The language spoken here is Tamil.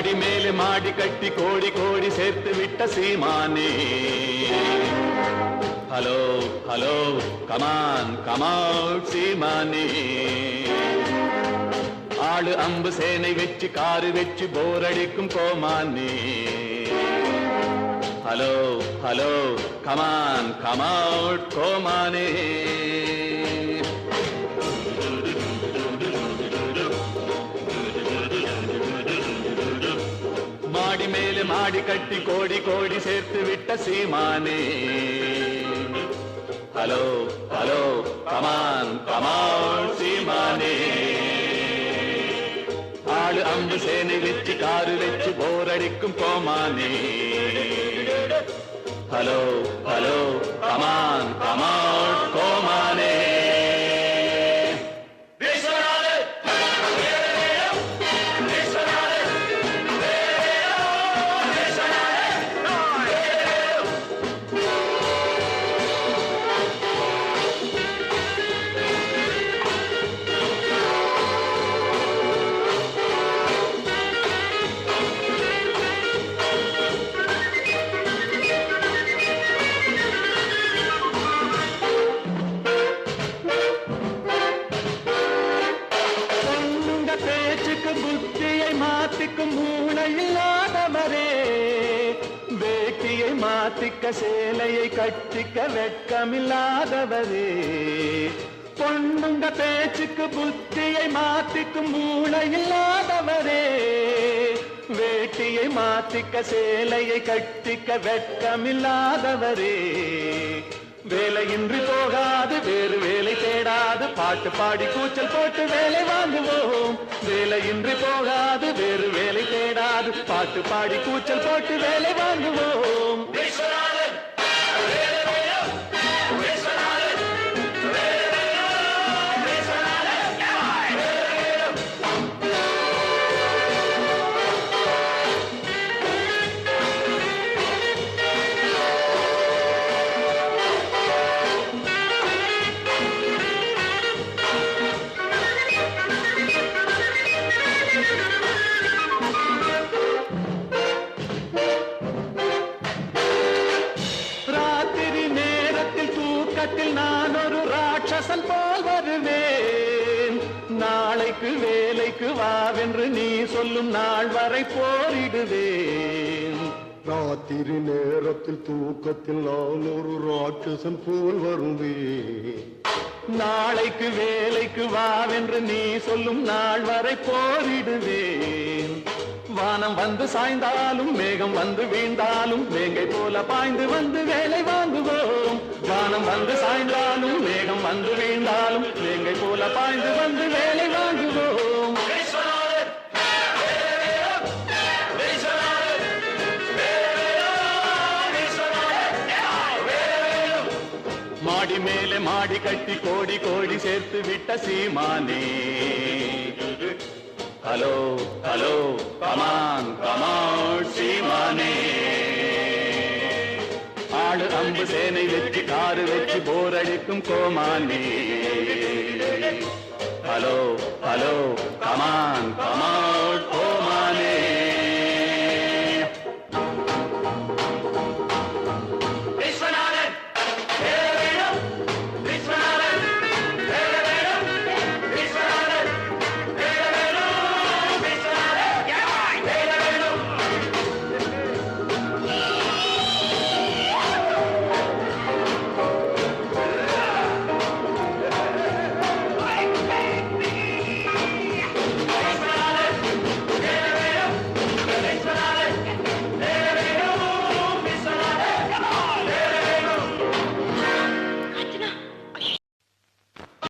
மாடி மேலே மாடி கட்டி கோடி கோடி சேர்த்து விட்ட சீமானே. ஹலோ ஹலோ கமான் கமால் சீமானே. ஆளு அம்பு சேனை வச்சு காரு வச்சு போர் அடிக்கும் கோமானே. ஹலோ ஹலோ கமான் கமால் கோமானே. மாடி கட்டி கோடி கோடி சேர்த்து விட்ட சீமானே. Hello hello come on come on சீமானே. ஆளு அம்பு சேனை வச்சு காரு வச்சு போரடிக்கும் கோமானே. ஹலோ ஹலோ கமான் பேச்சுக்கு புத்தியை மாத்திக்கும் மூளை இல்லாதவரே வேட்டியை மாத்திக்க சேலையை கட்டிக்க வெட்கமில்லாதவரே. பொண்ணுங்க பேச்சுக்கு புத்தியை மாத்திக்கும் மூளை இல்லாதவரே வேட்டியை மாத்திக்க சேலையை கட்டிக்க வெட்கமில்லாதவரே. வேலையின்றி போகாது வேறு வேலை பாட்டு பாடி கூச்சல் போட்டு வேலை வாங்குவோம். வேலையின்றி போகாது வேறு வேலை தேடாது. பாட்டு பாடி கூச்சல் போட்டு வேலை வாங்குவோம். ராட்சசன் போல் வருவேன். நாளைக்கு வேலைக்கு வாவென்று நீ சொல்லும் நாள் வரை போரிடுவேன். ராத்திரி நேரத்தில் தூக்கத்தில் நான் ஒரு ராட்சசன் போல் வருவேன். நாளைக்கு வேலைக்கு வாவென்று நீ சொல்லும் நாள் வரை போரிடுவேன். வானம் வந்து சாய்ந்தாலும் மேகம் வந்து வீழ்ந்தாலும் வேங்கை போல பாய்ந்து வந்து வேலை வாங்குவோம். வானம் வந்து சாய்ந்தாலும் மேகம் வந்து வீழ்ந்தாலும் வேங்கை போல பாய்ந்து வந்து வேலை வாங்குவோம். மாடி மேலே மாடி கட்டி கோடி கோடி சேர்த்து விட்ட சீமானே. Hello hello come on come on அம்பு சேனை வெற்றி காரு வெற்றி போர் அடிக்கும் கோமானே hello hello come on come on